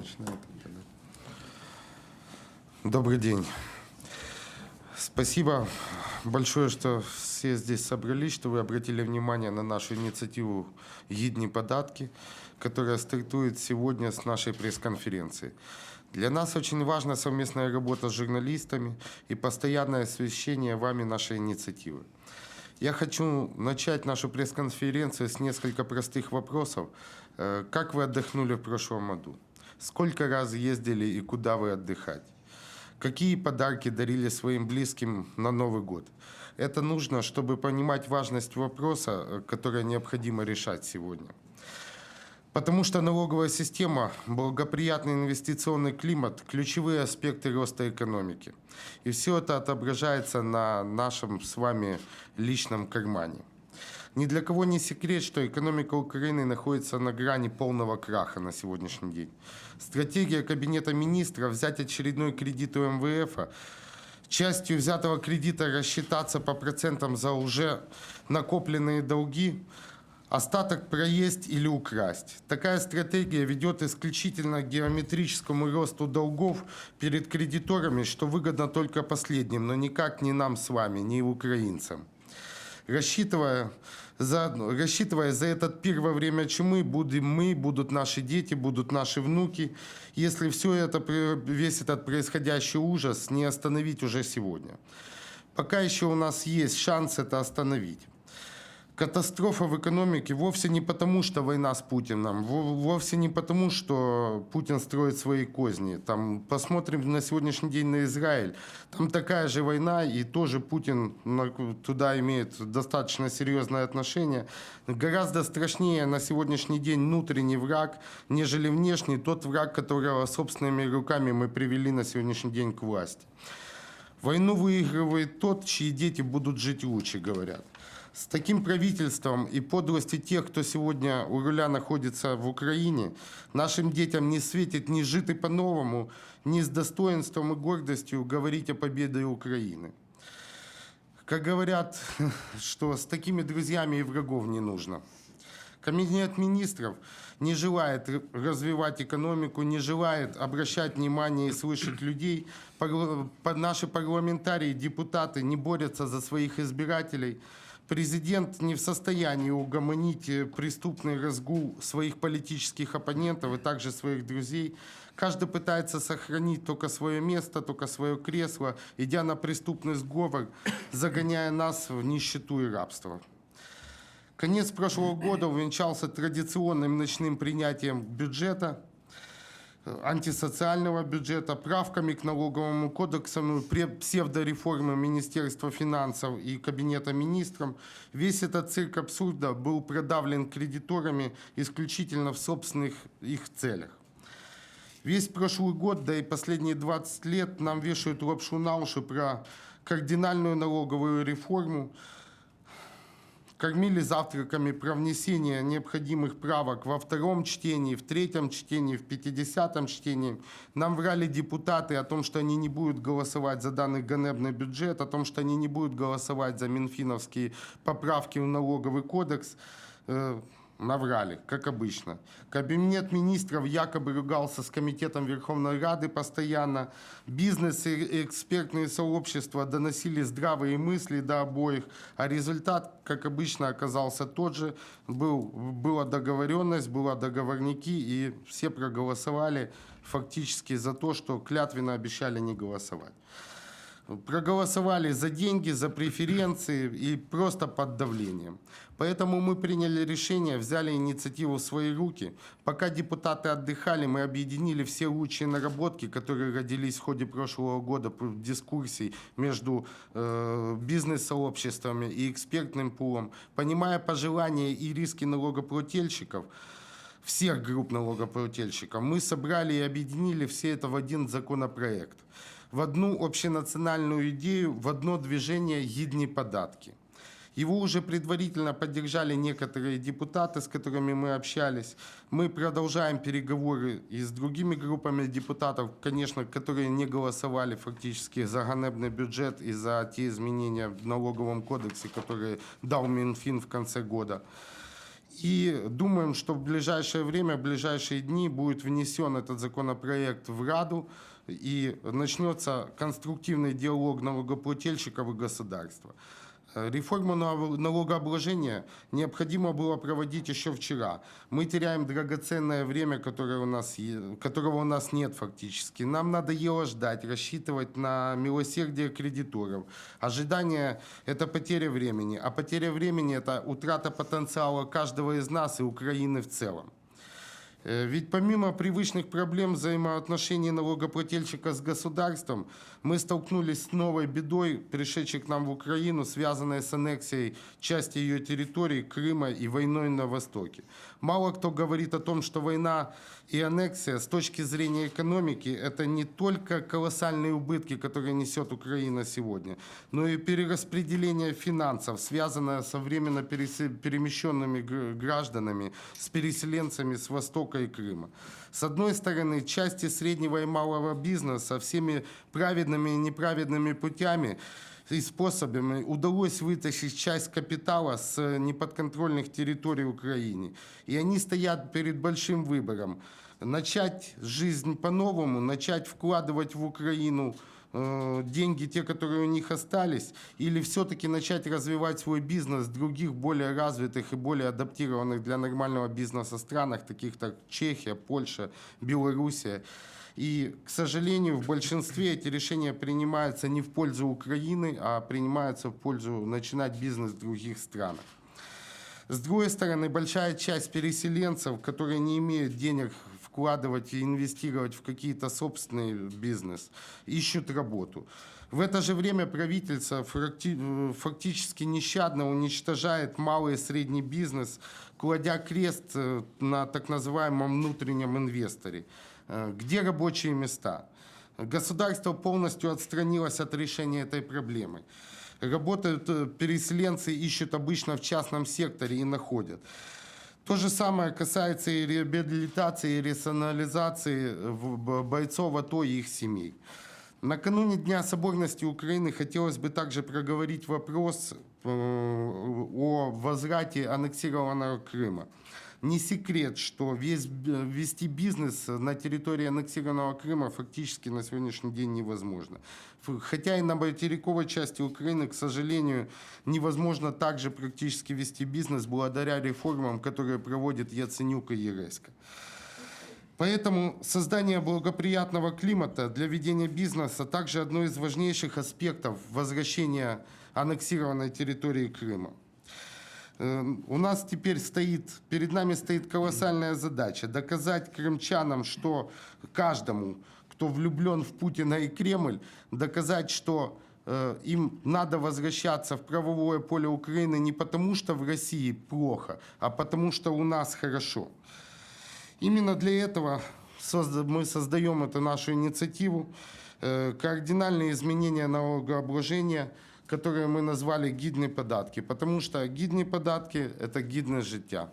начинает. Добрый день. Спасибо большое, что все здесь собрались, что вы обратили внимание на нашу инициативу «Гидни податки», которая стартует сегодня с нашей пресс-конференции. Для нас очень важна совместная работа с журналистами и постоянное освещение вами нашей инициативы. Я хочу начать нашу пресс-конференцию с несколько простых вопросов. Э, Как вы отдохнули в прошлом году? Сколько раз ездили и куда вы отдыхать? Какие подарки дарили своим близким на Новый год? Это нужно, чтобы понимать важность вопроса, который необходимо решать сегодня. Потому что налоговая система, благоприятный инвестиционный климат – ключевые аспекты роста экономики. И все это отображается на нашем с вами личном кармане. Ни для кого не секрет, что экономика Украины находится на грани полного краха на сегодняшний день. Стратегия Кабинета министров взять очередной кредит у МВФ, частью взятого кредита рассчитаться по процентам за уже накопленные долги, остаток проесть или украсть. Такая стратегия ведет исключительно к геометрическому росту долгов перед кредиторами, что выгодно только последним, но никак не нам с вами, не украинцам. Рассчитывая за, рассчитывая за этот пир во время чумы, будем мы, будут наши дети, будут наши внуки, если все это, весь этот происходящий ужас не остановить уже сегодня. Пока еще у нас есть шанс это остановить. Катастрофа в экономике вовсе не потому, что война с Путиным, во- вовсе не потому, что Путин строит свои козни. Там, посмотрим на сегодняшний день на Израиль. Там такая же война, и тоже Путин туда имеет достаточно серьезное отношение. Гораздо страшнее на сегодняшний день внутренний враг, нежели внешний, тот враг, которого собственными руками мы привели на сегодняшний день к власти. Войну выигрывает тот, чьи дети будут жить лучше, говорят. С таким правительством и подлостью тех, кто сегодня у руля находится в Украине, нашим детям не светит ни жить и по-новому, ни с достоинством и гордостью говорить о победе Украины. Как говорят, что с такими друзьями и врагов не нужно. Кабинет министров не желает развивать экономику, не желает обращать внимание и слышать людей. Наши парламентарии, депутаты не борются за своих избирателей. Президент не в состоянии угомонить э, преступный разгул своих политических оппонентов и также своих друзей. Каждый пытается сохранить только свое место, только свое кресло, идя на преступный сговор, загоняя нас в нищету и рабство. Конец прошлого года увенчался традиционным ночным принятием бюджета, э, антисоциального бюджета, правками к налоговому кодексу, ну, псевдореформы Министерства финансов и Кабинета министров. Весь этот цирк абсурда был продавлен кредиторами исключительно в собственных их целях. Весь прошлый год, да и последние 20 лет нам вешают лапшу на уши про кардинальную налоговую реформу, кормили завтраками про внесение необходимых правок во втором чтении, в третьем чтении, в пятидесятом чтении. Нам врали депутаты о том, что они не будут голосовать за данный ганебный бюджет, о том, что они не будут голосовать за минфиновские поправки в налоговый кодекс. Наврали, как обычно. Кабинет министров якобы ругался с комитетом Верховной Рады постоянно. Бизнес и экспертные сообщества доносили здравые мысли до обоих, а результат, как обычно, оказался тот же. Был, была договоренность, была договорники, и все проголосовали фактически за то, что клятвенно обещали не голосовать проголосовали за деньги, за преференции и просто под давлением. Поэтому мы приняли решение, взяли инициативу в свои руки. Пока депутаты отдыхали, мы объединили все лучшие наработки, которые родились в ходе прошлого года дискуссий между э, бизнес-сообществами и экспертным пулом, понимая пожелания и риски налогоплательщиков, всех групп налогоплательщиков, мы собрали и объединили все это в один законопроект, в одну общенациональную идею, в одно движение «Гидни податки». Его уже предварительно поддержали некоторые депутаты, с которыми мы общались. Мы продолжаем переговоры и с другими группами депутатов, конечно, которые не голосовали фактически за ганебный бюджет и за те изменения в налоговом кодексе, которые дал Минфин в конце года. И думаем, что в ближайшее время, в ближайшие дни будет внесен этот законопроект в Раду и начнется конструктивный диалог налогоплательщиков и государства. Реформу налогообложения необходимо было проводить еще вчера. Мы теряем драгоценное время, которое у нас, которого у нас нет фактически. Нам надоело ждать, рассчитывать на милосердие кредиторов. Ожидание – это потеря времени, а потеря времени – это утрата потенциала каждого из нас и Украины в целом. Э, Ведь помимо привычных проблем взаимоотношений налогоплательщика с государством, мы столкнулись с новой бедой, пришедшей к нам в Украину, связанной с аннексией части ее территории, Крыма и войной на Востоке. Мало кто говорит о том, что война и аннексия с точки зрения экономики – это не только колоссальные убытки, которые несет Украина сегодня, но и перераспределение финансов, связанное со временно перемещенными гр- гражданами, с переселенцами с Востока и Крыма. С одной стороны, части среднего и малого бизнеса всеми праведными и неправедными путями и способами удалось вытащить часть капитала с неподконтрольных территорий Украины. И они стоят перед большим выбором. Начать жизнь по-новому, начать вкладывать в Украину э, деньги, те, которые у них остались, или все-таки начать развивать свой бизнес в других более развитых и более адаптированных для нормального бизнеса странах, таких как Чехия, Польша, Белоруссия. И, к сожалению, в большинстве эти решения принимаются не в пользу Украины, а принимаются в пользу начинать бизнес в других странах. С другой стороны, большая часть переселенцев, которые не имеют денег вкладывать и инвестировать в какие-то собственный бизнес, ищут работу. В это же время правительство факти- фактически нещадно уничтожает малый и средний бизнес, кладя крест э, на так называемом внутреннем инвесторе. Э, Где рабочие места? Государство полностью отстранилось от решения этой проблемы. Работают э, переселенцы, ищут обычно в частном секторе и находят. То же самое касается и реабилитации, и рационализации б- бойцов АТО и их семей. Накануне Дня соборности Украины хотелось бы также проговорить вопрос э, о возврате аннексированного Крыма. Не секрет, что весь, вести бизнес на территории аннексированного Крыма фактически на сегодняшний день невозможно. Хотя и на материковой части Украины, к сожалению, невозможно также практически вести бизнес благодаря реформам, которые проводит Яценюк и Ересько. Поэтому создание благоприятного климата для ведения бизнеса также одно из важнейших аспектов возвращения аннексированной территории Крыма. Э, У нас теперь стоит, перед нами стоит колоссальная задача доказать крымчанам, что каждому, кто влюблен в Путина и Кремль, доказать, что э, им надо возвращаться в правовое поле Украины не потому, что в России плохо, а потому, что у нас хорошо. Именно для этого мы создаем эту нашу инициативу, э, кардинальные изменения налогообложения, которые мы назвали гідні податки, потому что гідні податки – это гідне життя.